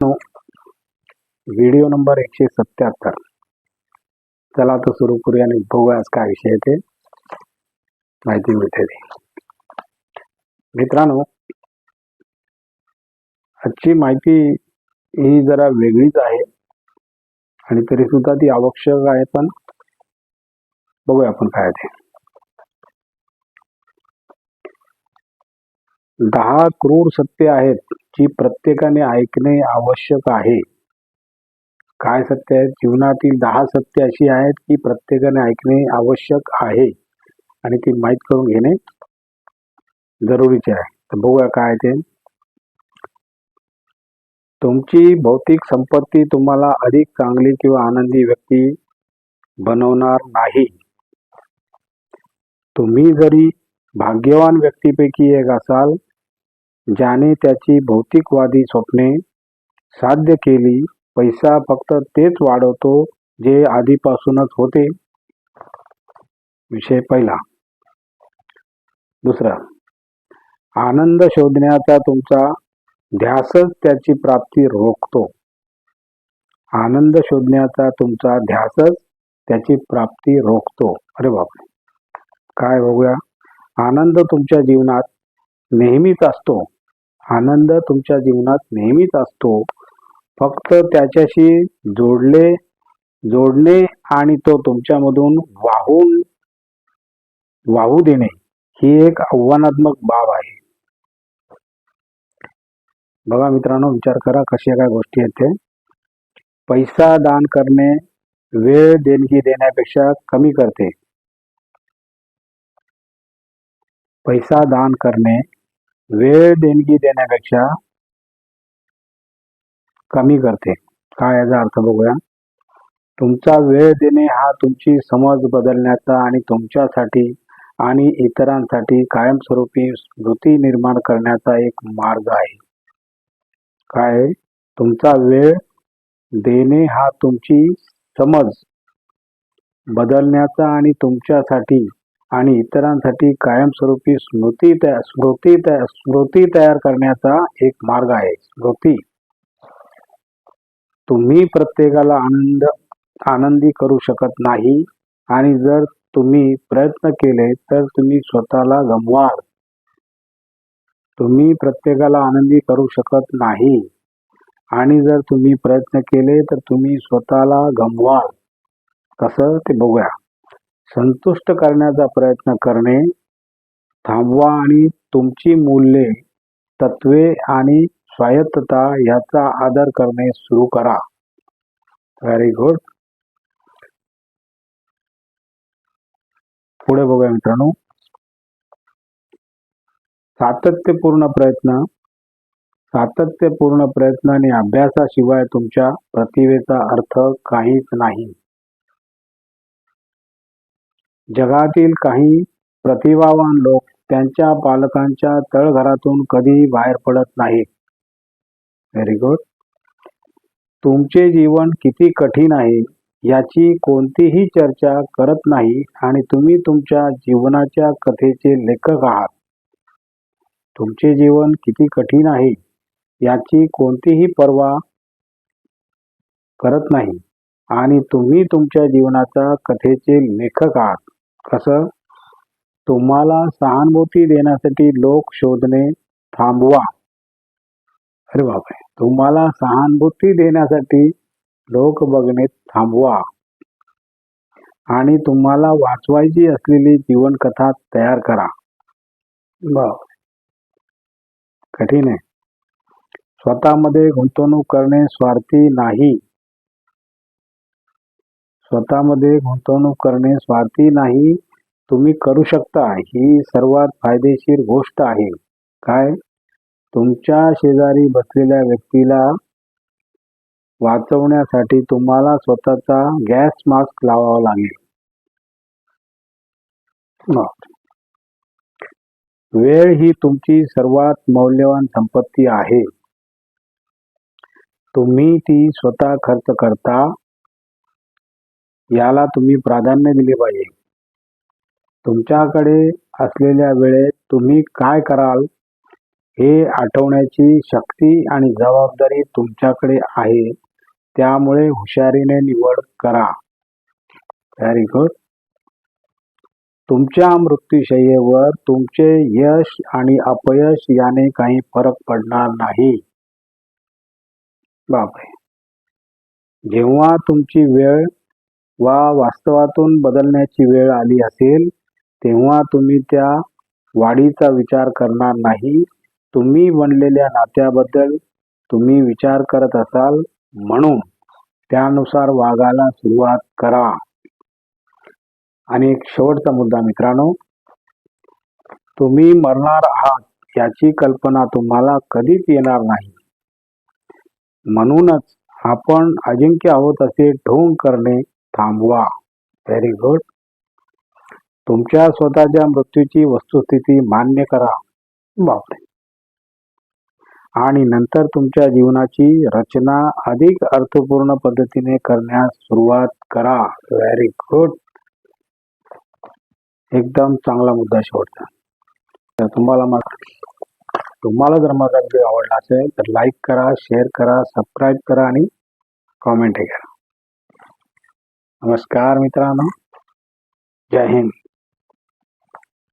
Video number एकशे सत्याहत्तर. चला आता सुरू करूया आणि बघूया आज काय विषय ते. माहिती मिळते मित्रांनो आजची माहिती ही जरा वेगळीच आहे आणि तरी सुद्धा ती आवश्यक आहे पण बघूया आपण काय ते. दहा क्रूर सत्य आहेत जी प्रत्येकाने ऐकणे आवश्यक आहे. काय सत्य आहेत? जीवनातील दहा सत्य अशी आहेत की प्रत्येकाने ऐकणे आवश्यक आहे. आणि ती माहीत करून घेणे जरुरीचे आहे. तर बघूया काय ते. तुमची भौतिक संपत्ती तुम्हाला अधिक चांगली किंवा आनंदी व्यक्ती बनवणार नाही. तुम्ही जरी भाग्यवान व्यक्तीपैकी एक असाल ज्याने त्याची भौतिकवादी स्वप्ने साध्य केली पैसा फक्त तेच वाढवतो जे आधीपासूनच होते. विषय पहिला. दुसरा. आनंद शोधण्याचा तुमचा ध्यासच त्याची प्राप्ती रोखतो. आनंद शोधण्याचा तुमचा ध्यासच त्याची प्राप्ती रोखतो. अरे बापरे! काय बघूया. आनंद तुमच्या जीवनात नेहमीच असतो. आनंद तुमच्या जीवनात नेहमीच असतो. फक्त त्याच्याशी जोडले जोडणे आणि तो तुमच्यामधून वाहून वाहू देणे ही एक आव्हानात्मक बाब आहे. बघा मित्रांनो विचार करा कशा काय गोष्टी आहेत ते. पैसा दान करणे वेळ देणगी देण्यापेक्षा कमी करते. पैसा दान करणे वेळ देणगी देण्यापेक्षा कमी करते. काय याचा अर्थ बघूया. तुमचा वेळ देणे हा तुमची समज बदलण्याचा आणि तुमच्यासाठी आणि इतरांसाठी कायमस्वरूपी स्मृती निर्माण करण्याचा एक मार्ग आहे. काय? तुमचा वेळ देणे हा तुमची समज बदलण्याचा आणि तुमच्यासाठी आणि इतरांसाठी कायमस्वरूपी स्मृती तया स्मृती तया स्मृती तयार करण्याचा एक मार्ग आहे. स्मृती. तुम्ही प्रत्येकाला आनंद आनंदी करू शकत नाही आणि जर तुम्ही प्रयत्न केले तर तुम्ही स्वतःला गमवाल. तुम्ही प्रत्येकाला आनंदी करू शकत नाही आणि जर तुम्ही प्रयत्न केले तर तुम्ही स्वतःला गमवाल. कसं ते बघूया. संतुष्ट करण्याचा प्रयत्न करणे थांबवा आणि तुमची मूल्ये तत्वे आणि स्वायत्तता याचा आदर करणे सुरू करा. व्हेरी गुड पुढे बघूया मित्रांनो. सातत्यपूर्ण प्रयत्न. सातत्यपूर्ण प्रयत्न आणि अभ्यासाशिवाय तुमच्या प्रतिभेचा अर्थ काहीच नाही. जगातील काही प्रतिभावान लोक त्यांच्या पालकांच्या तळघरातून कधीही बाहेर पडत नाहीत. व्हेरी गुड तुमचे जीवन किती कठीण आहे याची कोणतीही चर्चा करत नाही आणि तुम्ही तुमच्या जीवनाच्या कथेचे लेखक आहात. तुमचे जीवन किती कठीण आहे याची कोणतीही पर्वा करत नाही आणि तुम्ही तुमच्या जीवनाच्या कथेचे लेखक आहात. कसं तुम्हाला सहानुभूती देण्यासाठी लोक शोधणे थांबवा. अरे बापरे. तुम्हाला सहानुभूती देण्यासाठी लोक बघणे थांबवा. आणि तुम्हाला वाचवायची असलेली जीवनकथा तयार करा. कठीण आहे. स्वतःमध्ये गुंतवणूक करणे स्वार्थी नाही. स्वतःमध्ये गुंतवणूक करणे स्वार्थी नाही तुम्ही करू शकता. ही सर्वात फायदेशीर गोष्ट आहे. काय? तुमच्या शेजारी बसलेल्या व्यक्तीला वाचवण्यासाठी तुम्हाला स्वतःचा गॅस मास्क लावावा लागेल. वेळ ही तुमची सर्वात मौल्यवान संपत्ती आहे. तुम्ही ती स्वतः खर्च करता याला तुम्ही प्राधान्य दिले पाहिजे. तुमच्याकडे असलेल्या वेळेत तुम्ही काय कराल हे आठवण्याची शक्ती आणि जबाबदारी तुमच्याकडे आहे. त्यामुळे हुशारीने निवड करा. व्हेरी गुड तुमच्या मृत्यूशय्येवर तुमचे यश आणि अपयश याने काही फरक पडणार नाही. बापरे. जेव्हा तुमची वेळ वा वास्तवातून बदलण्याची वेळ आली असेल तेव्हा तुम्ही त्या वाढीचा विचार करणार नाही. तुम्ही बनलेल्या नात्याबद्दल तुम्ही विचार करत असाल म्हणून त्यानुसार वागायला सुरुवात करा. आणि एक शेवटचा मुद्दा मित्रांनो तुम्ही मरणार आहात याची कल्पना तुम्हाला कधीच येणार नाही. म्हणूनच आपण अजिंक्य आहोत असे ढोंग करणे थांबवा. व्हेरी गुड तुमच्या स्वतःच्या मृत्यूची वस्तुस्थिती मान्य करा. बापरे. आणि नंतर तुमच्या जीवनाची रचना अधिक अर्थपूर्ण पद्धतीने करण्यास सुरुवात करा. व्हेरी गुड एकदम चांगला मुद्दा शेवटचा. तर तुम्हाला तुम्हाला जर माझा व्हिडिओ आवडला असेल तर लाईक करा शेअर करा सबस्क्राईब करा आणि कॉमेंटही करा. नमस्कार मित्रांनो. जय हिंद.